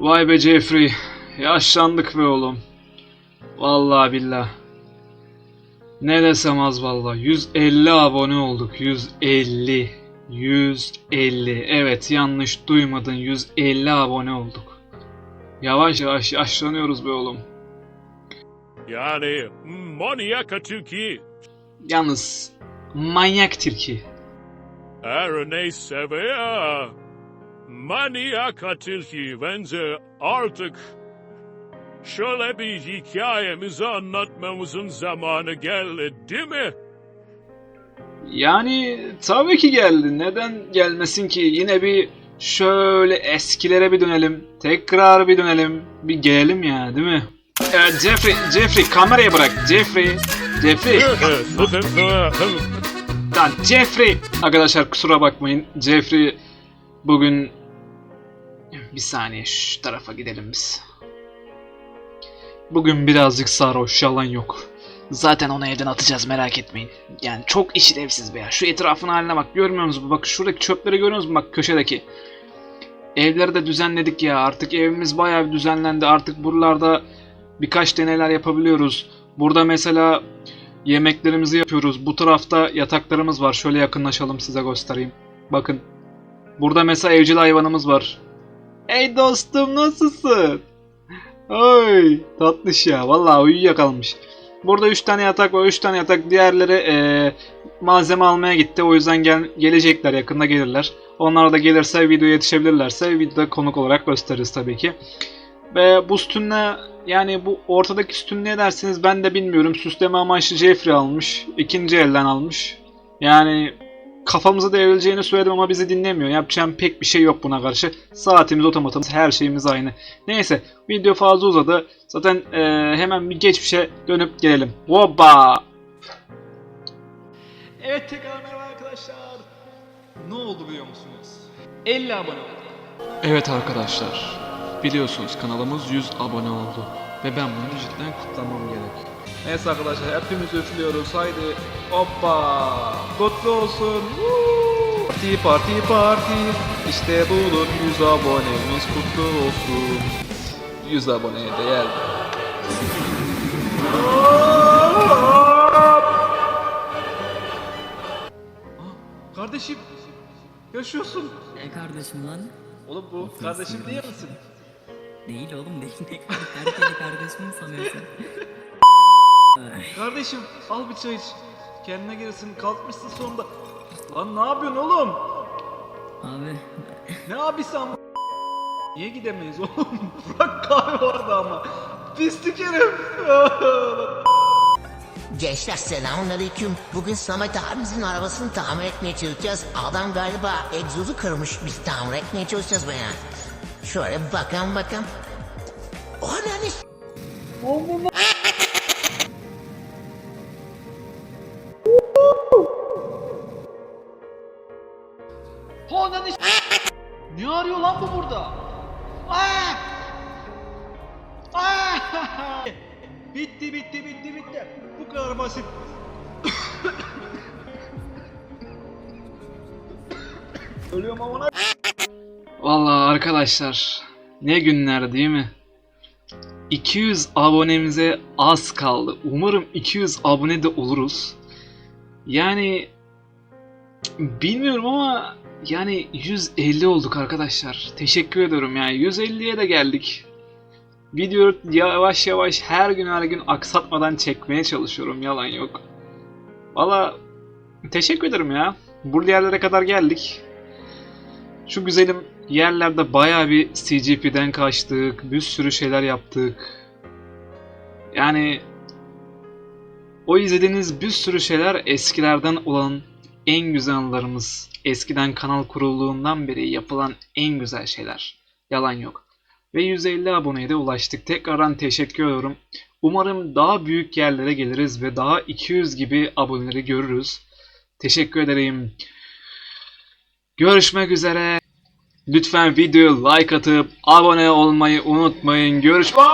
Vay be Jeffrey. Yaşlandık be oğlum. Vallahi billah. Ne desem az vallahi. 150 abone olduk. 150. 150. Evet yanlış duymadın. 150 abone olduk. Yavaş yavaş yaşlanıyoruz be oğlum. Yani manyak tilki. Yalnız manyak tilki. Her neyse veya manyak tilki bence artık şöyle bir hikayemizi anlatmamızın zamanı geldi değil mi? Yani tabii ki geldi. Neden gelmesin ki? Yine bir şöyle eskilere bir dönelim. Tekrar bir dönelim. Bir gelelim ya değil mi? Evet Jeffrey, Jeffrey kamerayı bırak. Jeffrey, Jeffrey. Lan Jeffrey. Arkadaşlar kusura bakmayın. Jeffrey bugün bir saniye şu tarafa gidelim biz. Bugün birazcık sarhoş yalan yok. Zaten onu evden atacağız merak etmeyin. Yani çok işlevsiz be ya. Şu etrafın haline bak görmüyor musunuz? Bak şuradaki çöpleri görüyor musunuz? Bak köşedeki. Evleri de düzenledik ya. Artık evimiz bayağı bir düzenlendi. Artık buralarda birkaç deneyler yapabiliyoruz. Burada mesela yemeklerimizi yapıyoruz. Bu tarafta yataklarımız var. Şöyle yakınlaşalım size göstereyim. Bakın. Burada mesela evcil hayvanımız var. Hey dostum nasılsın? Oy tatlış ya. Vallahi uyuyakalmış. Burada 3 tane yatak var. 3 tane yatak. Diğerleri eee, malzeme almaya gitti. O yüzden gel gelecekler. Yakında gelirler. Onlar da gelirse videoya yetişebilirlerse videoda konuk olarak gösteririz tabii ki. Ve bu sütunla yani bu ortadaki sütun ne dersiniz ben de bilmiyorum. Süsleme amaçlı Jeffrey almış. ikinci elden almış. Yani kafamızı devrileceğini söyledim ama bizi dinlemiyor. Yapacağım pek bir şey yok buna karşı. Saatimiz, otomatımız, her şeyimiz aynı. Neyse video fazla uzadı. Zaten eee, hemen bir geçmişe dönüp gelelim. Hoppa! Evet tekrar merhaba arkadaşlar. Ne oldu biliyor musunuz? 50 abone oldu. Evet arkadaşlar. Biliyorsunuz kanalımız 100 abone oldu. Ve ben bunu cidden kutlamam gerek. Neyse arkadaşlar hepimiz üflüyoruz. Haydi hoppa. Kutlu olsun. Woo! Parti parti parti. İşte budur 100 abonemiz kutlu olsun. 100 aboneye değer. Kardeşim yaşıyorsun. Ne kardeşim lan? Oğlum bu kardeşim değil misin? Değil oğlum değil. Ne kardeşim? Herkese kardeşim mi sanıyorsun? Kardeşim al bir çay iç. Kendine gelirsin kalkmışsın sonunda. Lan ne yapıyorsun oğlum? Abi Ne abi sen Niye gidemeyiz oğlum? Bırak kahve vardı ama. Pislik herif. Gençler selamünaleyküm. Bugün Samet abimizin arabasını tamir etmeye çalışacağız. Adam galiba egzozu kırmış. Biz tamir etmeye çalışacağız be ya. Şöyle bir bakalım bakalım. O ne? Honanı Ne arıyor lan bu burada? Aa! Aa! bitti bitti bitti bitti. Bu kadar basit. Ölüyorum ama Vallahi arkadaşlar ne günler değil mi? 200 abonemize az kaldı. Umarım 200 abone de oluruz. Yani bilmiyorum ama yani 150 olduk arkadaşlar. Teşekkür ediyorum yani 150'ye de geldik. Video yavaş yavaş her gün her gün aksatmadan çekmeye çalışıyorum yalan yok. Valla teşekkür ederim ya. Bu yerlere kadar geldik. Şu güzelim yerlerde bayağı bir CGP'den kaçtık. Bir sürü şeyler yaptık. Yani o izlediğiniz bir sürü şeyler eskilerden olan en güzel anılarımız. Eskiden kanal kurulduğundan beri yapılan en güzel şeyler. Yalan yok. Ve 150 aboneye de ulaştık. Tekrardan teşekkür ediyorum. Umarım daha büyük yerlere geliriz ve daha 200 gibi aboneleri görürüz. Teşekkür ederim. Görüşmek üzere. Lütfen videoya like atıp abone olmayı unutmayın. Görüşmek